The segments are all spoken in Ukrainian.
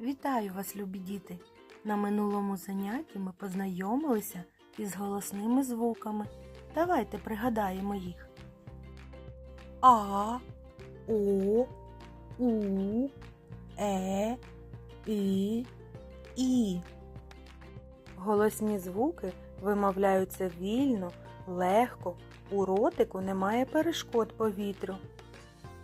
Вітаю вас, любі діти! На минулому занятті ми познайомилися із голосними звуками. Давайте пригадаємо їх. А, О, У, Е, І, І. Голосні звуки вимовляються вільно, легко, у ротику немає перешкод повітрю.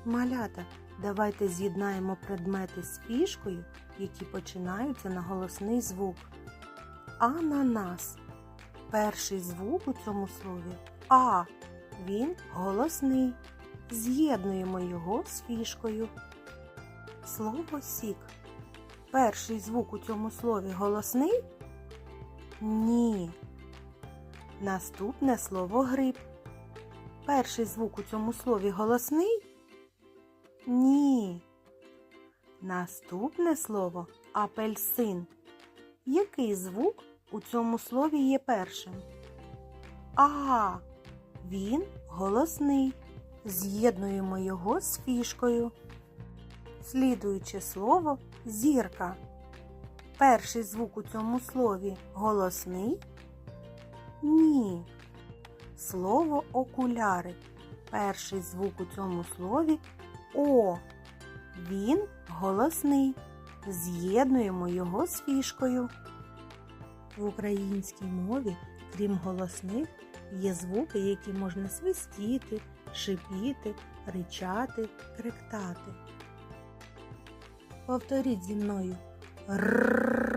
Малята, давайте з'єднаємо предмети з фішкою, які починаються на голосний звук. Ананас. Перший звук у цьому слові А. Він голосний. З'єднуємо його з фішкою. Слово сік. Перший звук у цьому слові голосний? Ні. Наступне слово гриб. Перший звук у цьому слові голосний? Ні. Наступне слово апельсин. Який звук у цьому слові є першим? А. Він голосний. З'єднуємо його з фішкою. Слідуюче слово зірка. Перший звук у цьому слові голосний? Ні. Слово окуляри. Перший звук у цьому слові О. Він голосний. З'єднуємо його з фішкою. В українській мові, крім голосних, є звуки, які можна свистіти, шипіти, ричати, кректати. Повторіть зі мною. Ррррррр.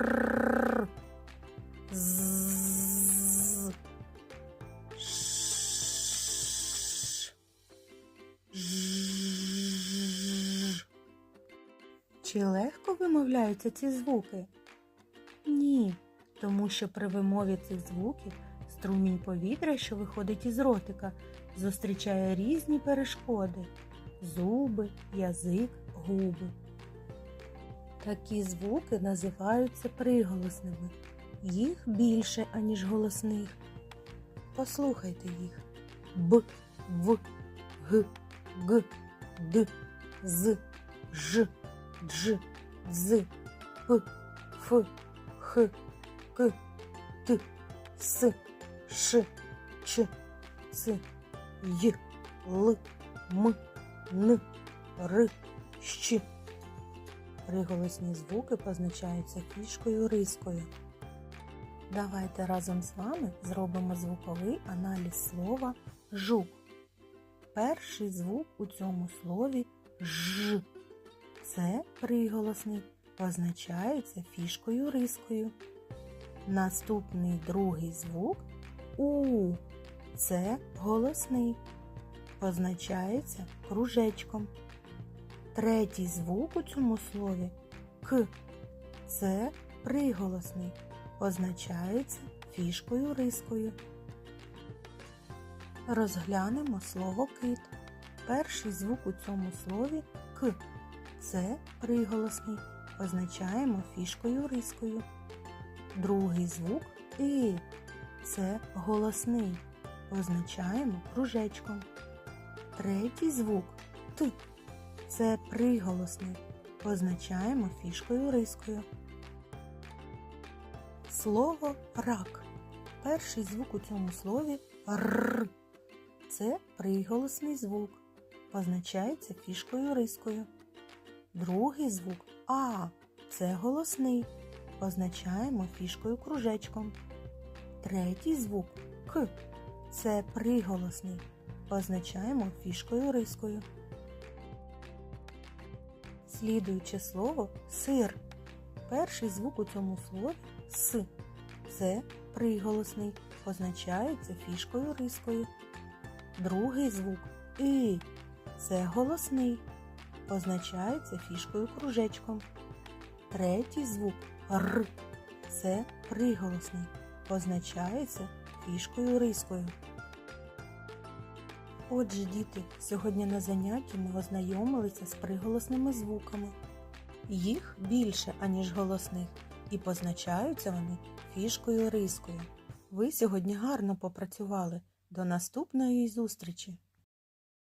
Чи легко вимовляються ці звуки? Ні, тому що при вимові цих звуків струмінь повітря, що виходить із ротика, зустрічає різні перешкоди зуби, язик, губи. Такі звуки називаються приголосними. Їх більше, аніж голосних. Послухайте їх. Б, В, Г, Г, Д, З, Ж, Дж, З, П, Ф, Х, К, Т, С, Ш, Ч, Ц, Й, Л, М, Н, Р, Щ. Приголосні звуки позначаються фішкою рискою. Давайте разом з вами зробимо звуковий аналіз слова жук. Перший звук у цьому слові ж. Це приголосний, позначається фішкою рискою. Наступний другий звук у. Це голосний, позначається кружечком. Третій звук у цьому слові К. Це приголосний, позначається фішкою рискою. Розглянемо слово кит. Перший звук у цьому слові К. Це приголосний, позначаємо фішкою рискою. Другий звук И. Це голосний, позначаємо кружечком. Третій звук Т. Це приголосний. Позначаємо фішкою рискою. Слово рак. Перший звук у цьому слові р. Це приголосний звук. Позначається фішкою рискою. Другий звук А. Це голосний. Позначаємо фішкою кружечком. Третій звук К. Це приголосний. Позначаємо фішкою рискою. Слідуюче слово сир. Перший звук у цьому слові С. Це приголосний, позначається фішкою рискою. Другий звук И. Це голосний, позначається фішкою кружечком. Третій звук Р. Це приголосний, позначається фішкою рискою. Отже, діти, сьогодні на занятті ми ознайомилися з приголосними звуками. Їх більше, аніж голосних, і позначаються вони фішкою рискою. Ви сьогодні гарно попрацювали. До наступної зустрічі!